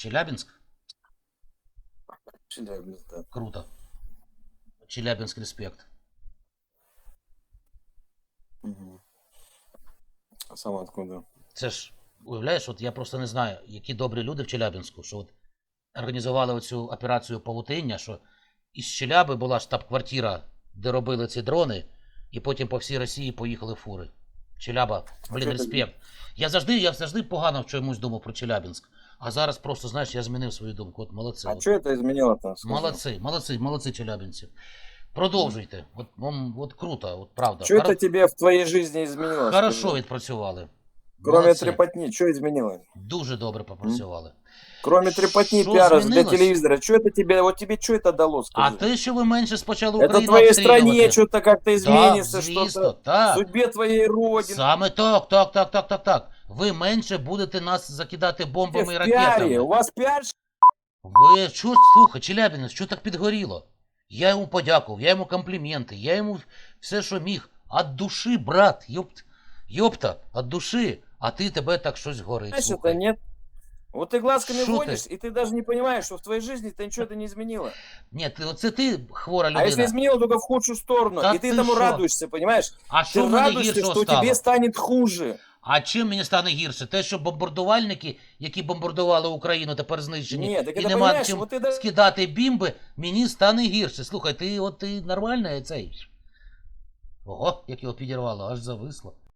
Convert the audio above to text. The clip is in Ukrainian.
Челябинск? Челябинск, да. Круто. Челябинск, респект. Мгм. А сам откуда? Це ж, уявляєш, от я просто не знаю, які добрі люди в Челябинську, що от організували оцю операцію павутиння, що із Челяби була штаб-квартира, де робили ці дрони, і потім по всій Росії поїхали фури. Челяба, блін, респект. Я завжди, я завжди погано в чомусь думав про Челябинськ. А зараз просто, знаєш, я змінив свою думку. От молодці. А что это змінило там? Молодці, молодці, молодці челябинці. Продовжуйте. От, вам, от круто, от правда. Что это тебе в твоей жизни изменилось? Хорошо відпрацювали. Кроме Молодці. трепотни, что изменилось? Дуже добре попрацювали. Кроме трепотни, Что пиара для изменилось? телевизора, что это тебе, вот тебе что это дало, А скажи? те, що ви менше спочали это Україну твоей стране обстрілювати. что-то как-то изменится, Так, звісно, что-то так. судьбе твоей родины. Саме так, так, так, так, так, так. Ви менше будете нас закидати Ты бомбами і в пиаре, ракетами. у вас пиар Ви що, слухай, Челябінець, що так підгоріло? Я йому подякував, я йому компліменти, я йому все, що міг. От душі, брат, йопт, йопта, от душі. А ти тебе так щось горить. Знаешь, это Слухай. нет. Вот ты глазками Шо ты? водишь, и ты даже не понимаешь, что в твоей жизни ты ничего это не изменило. Ні, ти, оце ти хвора А если людина. изменило, только в худшую сторону. Да и ты ты тому шо? радуешься, понимаешь? А що Ты в мене радуешься, гіршого что стало? тебе станет хуже. А чим мені стане гірше? Те, що бомбардувальники, які бомбардували Україну, тепер знищені, Ні, так і це нема понімаєш, чим от ти да- скидати бімби, мені стане гірше. Слухай, ти от ти нормальний цей. Ого, як його підірвало, аж зависло.